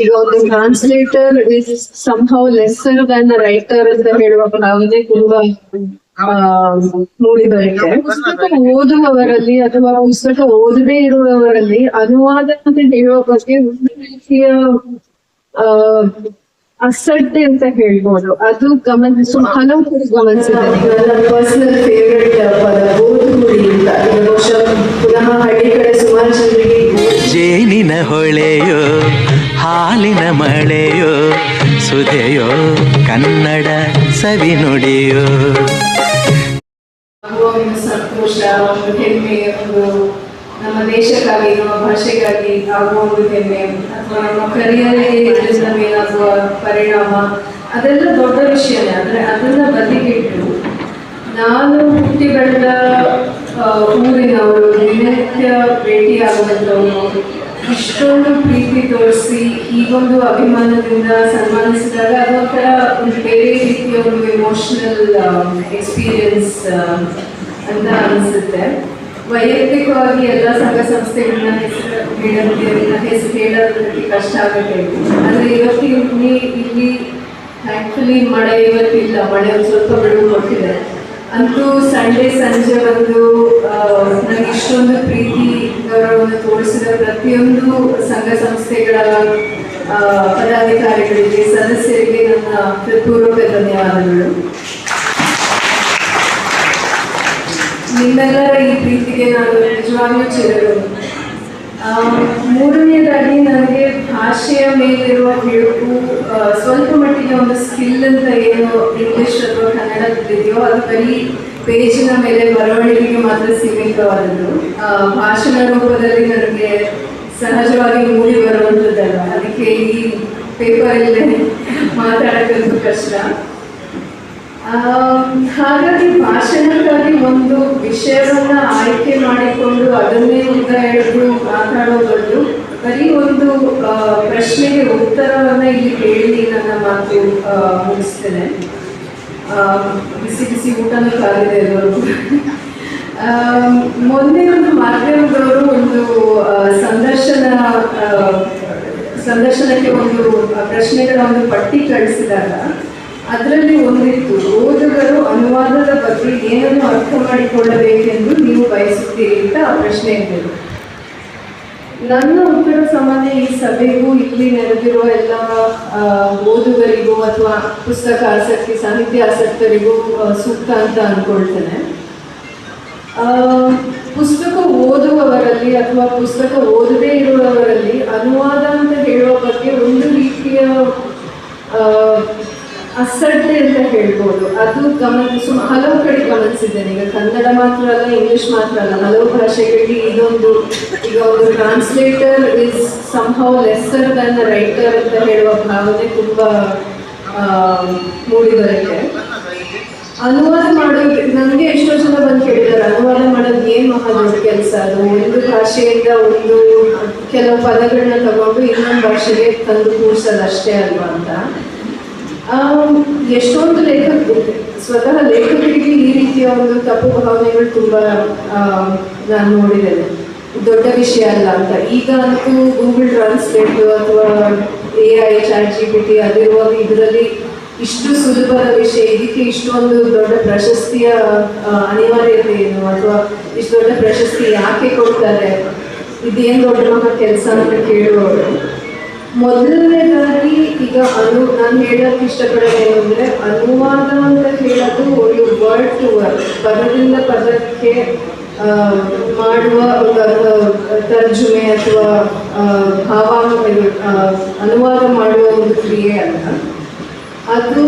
ಈಗ ಒಂದು translator is somehow lesser than writer ಅಂತ ಹೇಳುವ ಭಾವನೆ ತುಂಬಾ ಮೂಡಿ ಬರುತ್ತೆ ಪುಸ್ತಕ ಓದುವವರಲ್ಲಿ ಅಥವಾ ಪುಸ್ತಕ ಓದದೇ ಇರುವವರಲ್ಲಿ ಅನುವಾದ ಅಂತ ಹೇಳುವ ಬಗ್ಗೆ ಒಂದು ರೀತಿಯ ಅಸಡ್ಡೆ ಅಂತ ಹೇಳ್ಬೋದು. ಅದು ಗಮನಿಸು ಹಲವು ಕಡೆ ಗಮನಿಸಿದ್ದೇನೆ ಪರ್ಸನಲ್ ಫೇವ್ರೆಟ್ ಪದ ಅಂತ. ಪುನಃ ಹಳ್ಳಿ ಕಡೆ ಸುಮಾರು ಜನರಿಗೆ ಜೇನಿನ ಹೊಳೆಯೋ ಹಾಲಿನ ಮಳೆಯೋ ಸುಧೆಯೋ, ಕನ್ನಡ ಸವಿನುಡಿಯೋ ನುಡಿಯೋ. ನಮ್ಮ ದೇಶಕ್ಕಾಗಿ ನಮ್ಮ ಭಾಷೆಗಾಗಿ ಆಗುವ ಒಂದು ಹೆಮ್ಮೆ ಅಥವಾ ನಮ್ಮ ಕರಿಯರ್ಗೆ ಏನಾಗುವ ಪರಿಣಾಮ, ಅದೆಲ್ಲ ದೊಡ್ಡ ವಿಷಯನೇ ಅಂದ್ರೆ ಅದನ್ನ ಬದಿಗಿಟ್ಟು ನಾನು ಹುಟ್ಟಿ ಬೆಳೆದ ಊರಿನವರು ದಿನನಿತ್ಯ ಭೇಟಿಯಾಗುವಂಥವರು ಇಷ್ಟೊಂದು ಪ್ರೀತಿ ತೋರಿಸಿ ಈಗೊಂದು ಅಭಿಮಾನದಿಂದ ಸನ್ಮಾನಿಸಿದಾಗ ಅದೊಂಥರ ಒಂದು ಬೇರೆ ರೀತಿಯ ಒಂದು ಎಮೋಷನಲ್ ಎಕ್ಸ್ಪೀರಿಯನ್ಸ್ ಅಂತ ಅನಿಸುತ್ತೆ. ವೈಯಕ್ತಿಕವಾಗಿ ಎಲ್ಲ ಸಂಘ ಸಂಸ್ಥೆಗಳನ್ನ ಹೆಸರು ಹೇಳೋದಕ್ಕೆ ಹೆಸರು ಹೇಳೋದಕ್ಕೆ ಕಷ್ಟ ಆಗುತ್ತೆ. ಅಂದರೆ ಇವತ್ತು ಇಲ್ಲಿ ಇಲ್ಲಿ ಆ್ಯಕ್ಚುಲಿ ಮಳೆ ಇವತ್ತಿಲ್ಲ. ಮಳೆ ಒಂದು ಸ್ವಲ್ಪ ಬಿಡುವು ಕೊಟ್ಟಿದೆ. ಅಂತೂ ಸಂಡೇ ಸಂಜೆ ಒಂದು ನನಗೆ ಇಷ್ಟೊಂದು ಪ್ರೀತಿ ಗೌರವವನ್ನು ತೋರಿಸಿದ ಪ್ರತಿಯೊಂದು ಸಂಘ ಸಂಸ್ಥೆಗಳ ಪದಾಧಿಕಾರಿಗಳಿಗೆ, ಸದಸ್ಯರಿಗೆ ನನ್ನ ಹೃತ್ಪೂರ್ವಕ ಧನ್ಯವಾದಗಳು. ನಿಮ್ಮೆಲ್ಲರ ಈ ಪ್ರೀತಿಗೆ ನಾನು ನಿಜವಾಗಿಯೂ ಚಿರಋಣಿ. ಮೂರನೇದಾಗಿ ನನಗೆ ಭಾಷೆಯ ಮೇಲಿರುವ ಬಿಡುಕು ಸ್ವಲ್ಪ ಮಟ್ಟಿಗೆ ಒಂದು ಸ್ಕಿಲ್ ಅಂತ ಏನು ಇಂಗ್ಲಿಷ್ ಅಥವಾ ಕನ್ನಡದಲ್ಲಿದೆಯೋ ಅದು ಬರೀ ಪೇಜಿನ ಮೇಲೆ ಬರವಣಿಗೆಗೆ ಮಾತ್ರ ಸೀಮಿತವಾದದ್ದು. ಭಾಷಣ ರೂಪದಲ್ಲಿ ನನಗೆ ಸಹಜವಾಗಿ ಮೂಡಿ ಬರುವಂಥದ್ದಲ್ಲ. ಅದಕ್ಕೆ ಈ ಪೇಪರಲ್ಲೇ ಮಾತಾಡೋಕ್ಕಂತೂ ಕಷ್ಟ. ಹಾಗಾಗಿ ಭಾಷಣಕ್ಕಾಗಿ ಒಂದು ವಿಷಯವನ್ನ ಆಯ್ಕೆ ಮಾಡಿಕೊಂಡು ಅದನ್ನೇ ಉದ್ದ ಮಾತಾಡೋ ಮಾತಾಡೋದೊಂದು ಬರೀ ಒಂದು ಪ್ರಶ್ನೆಗೆ ಉತ್ತರವನ್ನ ಇಲ್ಲಿ ಹೇಳಿ ನನ್ನ ಮಾತು ಮುಗಿಸ್ತೇನೆ. ಬಿಸಿ ಬಿಸಿ ಊಟನೂ ಕಾಲಿದೆ ಎಲ್ಲರೂ ಮೊನ್ನೆ ಒಂದು ಮಾಧ್ಯಮದವರು ಒಂದು ಸಂದರ್ಶನ ಸಂದರ್ಶನಕ್ಕೆ ಒಂದು ಪ್ರಶ್ನೆಗಳ ಒಂದು ಪಟ್ಟಿ ಕಳಿಸಿದಾಗ ಅದರಲ್ಲಿ ಒಂದಿತ್ತು, ಓದುಗರು ಅನುವಾದದ ಬಗ್ಗೆ ಏನನ್ನು ಅರ್ಥ ಮಾಡಿಕೊಳ್ಳಬೇಕೆಂದು ನೀವು ಬಯಸುತ್ತೀರಿ ಅಂತ ಆ ಪ್ರಶ್ನೆ ಇದ್ದರು ನನ್ನ ಉತ್ತರ ಸಾಮಾನ್ಯ ಈ ಸಭೆಗೂ ಇಲ್ಲಿ ನೆರೆದಿರುವ ಎಲ್ಲ ಓದುಗರಿಗೂ ಅಥವಾ ಪುಸ್ತಕ ಆಸಕ್ತಿ, ಸಾಹಿತ್ಯ ಆಸಕ್ತರಿಗೂ ಸೂಕ್ತ ಅಂತ ಅಂದ್ಕೊಳ್ತೇನೆ ಪುಸ್ತಕ ಓದುವವರಲ್ಲಿ ಅಥವಾ ಪುಸ್ತಕ ಓದದೇ ಇರುವವರಲ್ಲಿ ಅನುವಾದ ಅಂತ ಹೇಳುವ ಬಗ್ಗೆ ಒಂದು ರೀತಿಯ ಅಸಡ್ಡೆ ಅಂತ ಹೇಳ್ಬೋದು. ಅದು ಗಮನಿಸ, ಹಲವು ಕಡೆ ಗಮನಿಸಿದ್ದೇನೆ. ಈಗ ಕನ್ನಡ ಮಾತ್ರ ಅಲ್ಲ, ಇಂಗ್ಲಿಷ್ ಮಾತ್ರ ಅಲ್ಲ, ಹಲವು ಭಾಷೆಗಳಿಗೆ ಇದೊಂದು, ಈಗ ಒಂದು translator is somehow lesser than writer ಅಂತ ಹೇಳುವ ಭಾವನೆ ತುಂಬ ಮೂಡಿ ಅನುವಾದ ಮಾಡೋದು, ನನಗೆ ಎಷ್ಟೋ ಜನ ಬಂದು ಕೇಳಿದ್ದಾರೆ, ಅನುವಾದ ಮಾಡೋದು ಏನು ಮಹಾ ದೊಡ್ಡ ಕೆಲಸ? ಅದು ಒಂದು ಭಾಷೆಯಿಂದ ಒಂದು, ಕೆಲವು ಪದಗಳನ್ನ ತಗೊಂಡು ಇನ್ನೊಂದು ಭಾಷೆಗೆ ತಂದು ಕೂರಿಸೋದು ಅಷ್ಟೇ ಅಲ್ವಾ ಅಂತ. ಎಷ್ಟೊಂದು ಲೇಖಕ ಸ್ವತಃ ಲೇಖಕರಿಗೆ ಈ ರೀತಿಯ ಒಂದು ತಪ್ಪು ಭಾವನೆಗಳು ತುಂಬಾ ನಾನು ನೋಡಿದ್ದೇನೆ. ದೊಡ್ಡ ವಿಷಯ ಅಲ್ಲ ಅಂತ. ಈಗ ಅಂತೂ ಗೂಗಲ್ ಟ್ರಾನ್ಸ್ಲೇಟ್ ಅಥವಾ A I, chat G P T ಅದಿರುವಾಗ ಇದರಲ್ಲಿ ಇಷ್ಟು ಸುಲಭದ ವಿಷಯ, ಇದಕ್ಕೆ ಇಷ್ಟೊಂದು ದೊಡ್ಡ ಪ್ರಶಸ್ತಿಯ ಅನಿವಾರ್ಯತೆ ಏನು? ಅಥವಾ ಇಷ್ಟು ದೊಡ್ಡ ಪ್ರಶಸ್ತಿ ಯಾಕೆ ಕೊಡ್ತಾರೆ? ಇದೇನು ದೊಡ್ಡ ಮಗ ಕೆಲಸ ಅಂತ ಕೇಳುವವರು. ಮೊದಲನೇದಾಗಿ ಈಗ ಅನು ನಾನು ಹೇಳಕ್ ಇಷ್ಟಪಡೋದು ಏನಂದ್ರೆ ಅನುವಾದ ಅಂತ ಹೇಳೋದು ಒಂದು ವರ್ಡ್ ಟು ವರ್ಡ್ ಪದದಿಂದ ಪದಕ್ಕೆ ಮಾಡುವ ತರ್ಜುಮೆ ಅಥವಾ ಭಾವಾನು ಅನುವಾದ ಮಾಡುವ ಒಂದು ಕ್ರಿಯೆ ಅಲ್ಲ ಅದು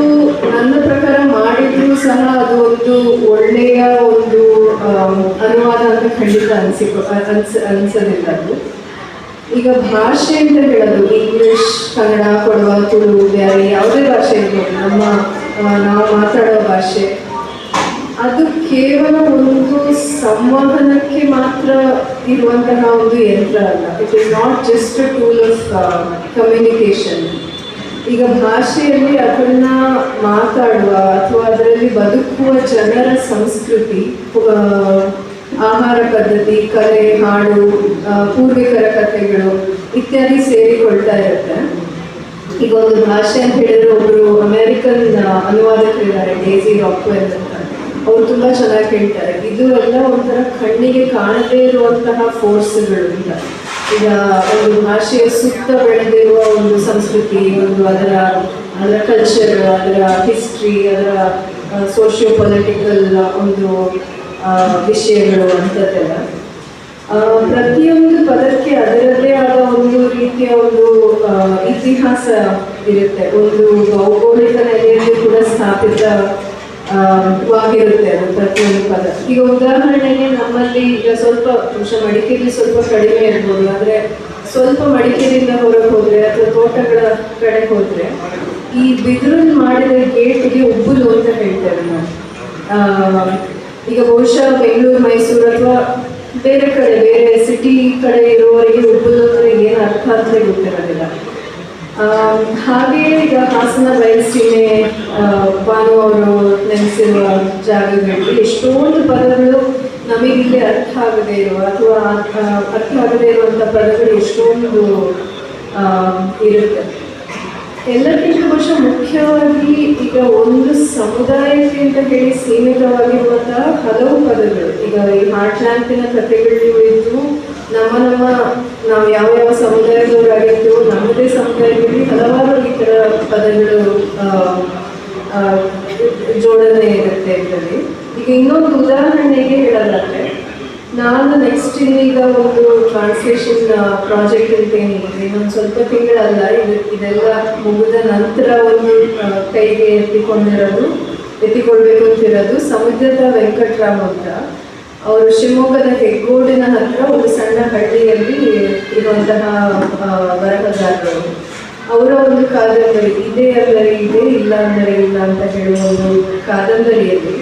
ನನ್ನ ಪ್ರಕಾರ ಮಾಡಿದ್ರು ಸಹ ಅದು ಒಂದು ಒಳ್ಳೆಯ ಒಂದು ಅನುವಾದ ಅಂತ ಖಂಡಿತ ಅನಿಸಿಕೊ ಅನ್ಸ ಅನ್ಸೋದಿಲ್ಲ ಅದು. ಈಗ ಭಾಷೆ ಅಂತ ಹೇಳೋದು ಇಂಗ್ಲಿಷ್ ಕನ್ನಡ ಕೊಡುವ ತುಳು ಬೇರೆ ಯಾವುದೇ ಭಾಷೆ ಇರ್ಬೋದು, ನಮ್ಮ ನಾವು ಮಾತಾಡೋ ಭಾಷೆ. ಅದು ಕೇವಲ ಒಂದು ಸಂವಹನಕ್ಕೆ ಮಾತ್ರ ಇರುವಂತಹ ಒಂದು ಯಂತ್ರ ಅಲ್ಲ. It is not just a tool of communication ಈಗ ಭಾಷೆಯಲ್ಲಿ ಅದನ್ನ ಮಾತಾಡುವ ಅಥವಾ ಅದರಲ್ಲಿ ಬದುಕುವ ಜನರ ಸಂಸ್ಕೃತಿ ಆಹಾರ ಪದ್ಧತಿ, ಕಲೆ, ಹಾಡು ಪೂರ್ವಿಕರ ಕಥೆಗಳು ಇತ್ಯಾದಿ ಸೇರಿಕೊಳ್ತಾ ಇರುತ್ತೆ. ಈಗ ಒಂದು ಭಾಷೆ ಅಂತ ಹೇಳಿದ್ರೆ ಒಬ್ರು ಅಮೆರಿಕನ್ ಅನುವಾದಕರಿದ್ದಾರೆ ಡೇಸಿ ರಾಕ್ವೆಲ್ ಅಂತ. ಅವ್ರು ತುಂಬಾ ಚೆನ್ನಾಗಿ ಹೇಳ್ತಾರೆ. ಇದು ಎಲ್ಲ ಒಂಥರ ಕಣ್ಣಿಗೆ ಕಾಣದೇ ಇರುವಂತಹ ಫೋರ್ಸ್ಗಳು ಅಂತ. ಈಗ ಒಂದು ಭಾಷೆಯ ಸುತ್ತ ಬೆಳೆದಿರುವ ಒಂದು ಸಂಸ್ಕೃತಿ, ಒಂದು ಅದರ ಅದರ ಕಲ್ಚರ್ ಅದರ ಹಿಸ್ಟ್ರಿ ಅದರ ಸೋಷಿಯೋ ಪೊಲಿಟಿಕಲ್ ಒಂದು ವಿಷಯಗಳು ಅಂಥದ್ದೆಲ್ಲ ಪ್ರತಿಯೊಂದು ಪದಕ್ಕೆ ಅದರದೇ ಆದ ಒಂದು ರೀತಿಯ ಒಂದು ಇತಿಹಾಸ ಇರುತ್ತೆ. ಒಂದು ಭೌಗೋಳಿಕ ನೆಲೆಯಲ್ಲಿ ಕೂಡ ಸ್ಥಾಪಿತ ವಾಗಿರುತ್ತೆ ಅದು ಪ್ರತಿಯೊಂದು ಪದ. ಈಗ ಉದಾಹರಣೆಗೆ ನಮ್ಮಲ್ಲಿ ಈಗ ಸ್ವಲ್ಪ, ಬಹುಶಃ ಮಡಿಕೇರಿ ಸ್ವಲ್ಪ ಕಡಿಮೆ ಇರ್ಬೋದು. ಆದ್ರೆ ಸ್ವಲ್ಪ ಮಡಿಕೇರಿಯಿಂದ ಹೊರಗೆ ಹೋದರೆ ಅಥವಾ ತೋಟಗಳ ಕಡೆ ಹೋದರೆ ಈ ಬಿದಿರನ್ನು ಮಾಡಿದ ಗೇಟ್ಗೆ ಉಬ್ಬುಲು ಅಂತ ಹೇಳ್ತೇವೆ ನಾವು ಈಗ ಬಹುಶಃ ಬೆಂಗಳೂರು, ಮೈಸೂರು ಅಥವಾ ಬೇರೆ ಕಡೆ ಬೇರೆ ಸಿಟಿ ಕಡೆ ಇರುವವರಿಗೆ ಅಂದ್ರೆ ಏನು ಅರ್ಥ ಅಂತ ಗೊತ್ತಿರೋದಿಲ್ಲ. ಆ, ಹಾಗೆಯೇ ಈಗ ಹಾಸನ ಬಯಲುಸೀಮೆ ಭಾನು ಅವರು ನೆನೆಸಿರುವ ಜಾಗಗಳಲ್ಲಿ ಎಷ್ಟೊಂದು ಪದಗಳು ನಮಗಿಲ್ಲಿ ಅರ್ಥ ಆಗದೇ ಇರುವ ಅಥವಾ ಅರ್ಥ ಆಗದೇ ಇರುವಂಥ ಪದಗಳು ಎಷ್ಟೊಂದು ಇರುತ್ತೆ. ಎಲ್ಲಕ್ಕಿಂತ ಬಹುಶಃ ಮುಖ್ಯವಾಗಿ ಈಗ ಒಂದು ಸಮುದಾಯಕ್ಕೆ ಅಂತ ಹೇಳಿ ಸೀಮಿತವಾಗಿರುವಂತಹ ಹಲವು ಪದಗಳು. ಈಗ ಈ ಹಾರ್ಟ್ಲ್ಯಾಂಪಿನ ಕಥೆಗಳು ಇದ್ದು ನಮ್ಮ ನಮ್ಮ ನಾವು ಯಾವ ಯಾವ ಸಮುದಾಯದವರಾಗಿದ್ದು ನಮ್ಮದೇ ಸಮುದಾಯದಲ್ಲಿ ಹಲವಾರು ಈ ಥರ ಪದಗಳು ಜೋಡಣೆ ಇರುತ್ತೆ ಇದರಲ್ಲಿ ಈಗ ಇನ್ನೊಂದು ಉದಾಹರಣೆಗೆ ಹೇಳೋದಾದ್ರೆ ನಾನು ನೆಕ್ಸ್ಟ್ ಈಗ ಒಂದು ಟ್ರಾನ್ಸ್ಲೇಷನ್ ಪ್ರಾಜೆಕ್ಟ್ ಅಂತ ಏನಿದೆ ಇನ್ನೊಂದು ಸ್ವಲ್ಪ ತಿಂಗಳಲ್ಲ. ಇದು, ಇದೆಲ್ಲ ಮುಗಿದ ನಂತರ ಒಂದು ಕೈಗೆ ಎತ್ತಿಕೊಂಡಿರೋದು ಎತ್ತಿಕೊಳ್ಬೇಕು ಅಂತಿರೋದು ಸಮುದ್ರದ ವೆಂಕಟರಾಮ್ ಅಂತ ಅವರು ಶಿವಮೊಗ್ಗದ ಹೆಗ್ಗೋಡಿನ ಹತ್ರ ಒಂದು ಸಣ್ಣ ಹಳ್ಳಿಯಲ್ಲಿ ಇರುವಂತಹ ಬರಹಗಾರರು. ಅವರ ಒಂದು ಕಾದಂಬರಿ, ಇದೆ ಅಂದರೆ ಇದೆ ಇಲ್ಲ ಅಂದರೆ ಇಲ್ಲ ಅಂತ ಹೇಳುವ ಒಂದು ಕಾದಂಬರಿಯಲ್ಲಿ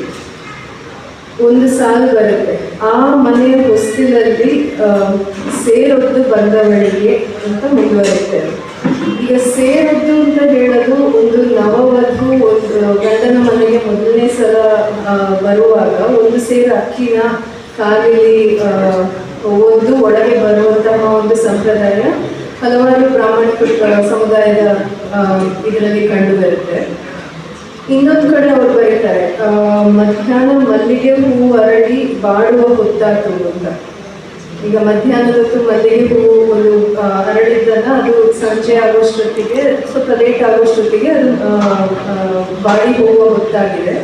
ಒಂದು ಸಾಲು ಬರುತ್ತೆ. ಆ ಮನೆಯ ಹೊಸ್ತಿಲಲ್ಲಿ ಸೇರೊದ್ದು ಬಂದವಳಿಗೆ ಅಂತ ಮುಂದುವರಿಯುತ್ತೆ. ಈಗ ಸೇರೊದ್ದು ಅಂತ ಹೇಳೋದು ಒಂದು ನವವಧು, ಒಂದು ಗಂಡನ ಮನೆಗೆ ಮೊದಲನೇ ಸಲ ಬರುವಾಗ ಒಂದು ಸೇರು ಅಕ್ಕಿನ ಕಾಲಿಲಿ ಒಂದು ಒಳಗೆ ಬರುವಂತಹ ಒಂದು ಸಂಪ್ರದಾಯ ಹಲವಾರು ಪ್ರಾಮಾಣಿಕ ಸಮುದಾಯದ ಇದರಲ್ಲಿ ಕಂಡು ಬರುತ್ತೆ. ಇನ್ನೊಂದು ಕಡೆ ಅವ್ರು ಬರೀತಾರೆ ಮಧ್ಯಾಹ್ನ ಮಲ್ಲಿಗೆ ಹೂವು ಅರಳಿ ಬಾಳುವ ಹೊತ್ತಾತು ಅಂತ. ಈಗ ಮಧ್ಯಾಹ್ನದ ಮಲ್ಲಿಗೆ ಹೂವು ಒಂದು ಅರಳಿದ್ದಲ್ಲ ಅದು ಸಂಜೆ ಆಗೋಷ್ಟೊತ್ತಿಗೆ, ಸ್ವಲ್ಪ ಲೇಟ್ ಆಗೋಷ್ಟೊತ್ತಿಗೆ ಅದು ಬಾಡಿ ಹೋಗುವ ಹೊತ್ತಾಗಿದೆ.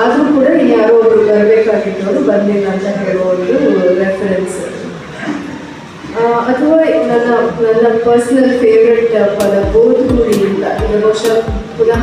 ಆದರೂ ಕೂಡ ಯಾರೋ ಒಬ್ರು ಬರಬೇಕಾಗಿದ್ದವರು ಬಂದಿಲ್ಲ ಅಂತ ಹೇಳೋ ಒಂದು ರೆಫರೆನ್ಸ್ ಅಥವಾ ನನ್ನ ನನ್ನ ಪರ್ಸನಲ್ ಫೇವ್ರೆಟ್ ಪದ ಬೋಧಗುಡಿ ಅಂತ. ಈಗ ಬಹುಶಃ ಪುನಃ